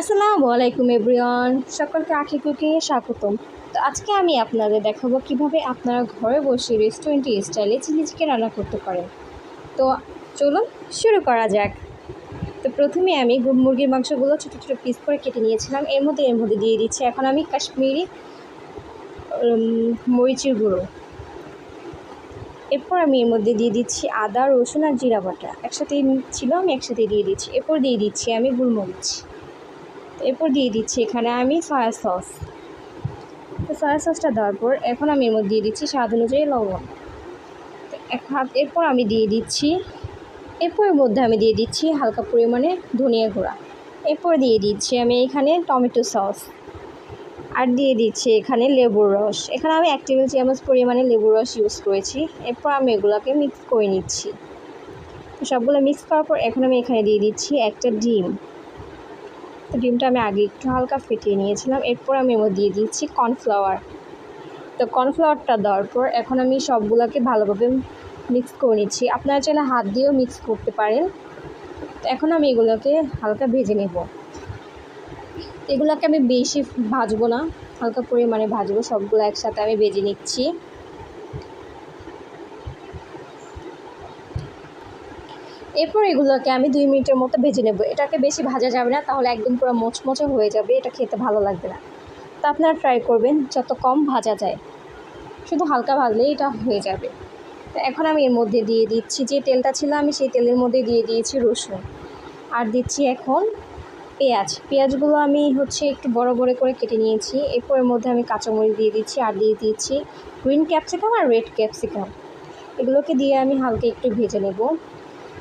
আসসালামু আলাইকুম এভরিওয়ান, সকলকে আখি কুকিং কুকিংয়ে স্বাগতম। তো আজকে আমি আপনাদের দেখাবো কীভাবে আপনারা ঘরে বসে রেস্টুরেন্টে স্টাইলে চিলি চিকেন রান্না করতে পারেন। তো চলুন শুরু করা যাক। তো প্রথমে আমি মুরগির মাংসগুলো ছোটো ছোটো পিস করে কেটে নিয়েছিলাম। এর মধ্যে এর মধ্যে দিয়ে দিচ্ছি এখন আমি কাশ্মীরি মরিচের গুঁড়ো। এরপর আমি এর মধ্যে দিয়ে দিচ্ছি আদা, রসুন আর জিরা বাটা। একসাথেই ছিল, আমি একসাথে দিয়ে দিচ্ছি। এরপর দিয়ে দিচ্ছি আমি গোলমরিচ এরপর দিয়ে দিচ্ছি এখানে আমি সয়া সস তো সয়া সসটা দেওয়ার পর এখন আমি এর মধ্যে দিয়ে দিচ্ছি স্বাদ অনুযায়ী লবণ। এরপর আমি দিয়ে দিচ্ছি এরপরের মধ্যে আমি দিয়ে দিচ্ছি হালকা পরিমাণে ধনিয়া গুঁড়া। এরপর দিয়ে দিচ্ছি আমি এখানে টমেটো সস আর দিয়ে দিচ্ছি এখানে লেবুর রস। এখানে আমি এক টেবিল চামচ পরিমাণে লেবুর রস ইউজ করেছি। এরপর আমি এগুলোকে মিক্স করে নিচ্ছি। সবগুলো মিক্স করার পর এখন আমি এখানে দিয়ে দিচ্ছি একটা ডিম। ডিমটা আমি আগে একটু হালকা ফেটিয়ে নিয়েছিলাম, এরপর আমি মধ্যে দিয়ে দিচ্ছি কর্নফ্লাওয়ার। তো কর্নফ্লাওয়ারটা দেওয়ার পর এখন আমি সবগুলোকে ভালোভাবে মিক্স করে নিচ্ছি। আপনারা চাইলে হাত দিয়েও মিক্স করতে পারেন। এখন আমি এগুলোকে হালকা ভেজে নেব। এগুলোকে আমি বেশি ভাজবো না, হালকা পরিমাণে ভাজবো, সবগুলো একসাথে আমি ভেজে নিচ্ছি। এরপর এগুলোকে আমি দুই মিনিটের মতো ভেজে নেব। এটাকে বেশি ভাজা যাবে না, তাহলে একদম পুরো মোচমোচে হয়ে যাবে, এটা খেতে ভালো লাগবে না। তো আপনারা ট্রাই করবেন, যত কম ভাজা যায়। শুধু হালকা ভাজলেই এটা হয়ে যাবে। তো এখন আমি এর মধ্যে দিয়ে দিচ্ছি, যে তেলটা ছিল আমি সেই তেলের মধ্যে দিয়ে দিয়েছি রসুন। আর দিচ্ছি এখন পেঁয়াজ। পেঁয়াজগুলো আমি হচ্ছে একটু বড় বড় করে কেটে নিয়েছি। এরপর এর মধ্যে আমি কাঁচামরিচ দিয়ে দিচ্ছি আর দিয়ে দিচ্ছি গ্রিন ক্যাপসিকাম আর রেড ক্যাপসিকাম এগুলোকে দিয়ে আমি হালকা একটু ভেজে নেব।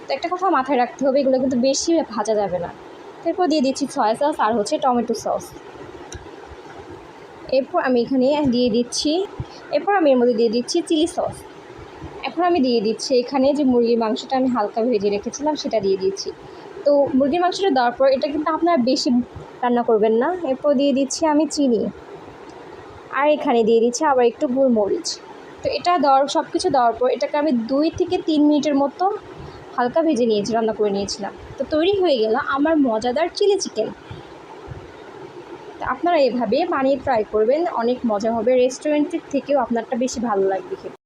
তো একটা কথা মাথায় রাখতে হবে, এগুলো কিন্তু বেশি ভাজা যাবে না। এরপর দিয়ে দিচ্ছি সয়া সস আর হচ্ছে টমেটো সস এরপর আমি এখানে দিয়ে দিচ্ছি, এরপর আমি এর মধ্যে দিয়ে দিচ্ছি চিলি সস এখন আমি দিয়ে দিচ্ছি এখানে যে মুরগির মাংসটা আমি হালকা ভেজে রেখেছিলাম, সেটা দিয়ে দিচ্ছি। তো মুরগির মাংসটা দেওয়ার পর এটা কিন্তু আপনারা বেশি রান্না করবেন না। এরপর দিয়ে দিচ্ছি আমি চিনি। আর এখানে দিয়ে দিচ্ছি আবার একটু গোলমরিচ তো এটা দেওয়ার সব কিছু দেওয়ার পর এটাকে আমি দুই থেকে তিন মিনিটের মতো হালকা ভেজে নিয়েছি, রান্না করে নিয়েছিলাম। তো তৈরি হয়ে গেল আমার মজাদার চিলি চিকেন। আপনারা এভাবে বানিয়ে ট্রাই করবেন, অনেক মজা হবে। রেস্টুরেন্টের থেকেও আপনারটা বেশি ভালো লাগবে খেতে।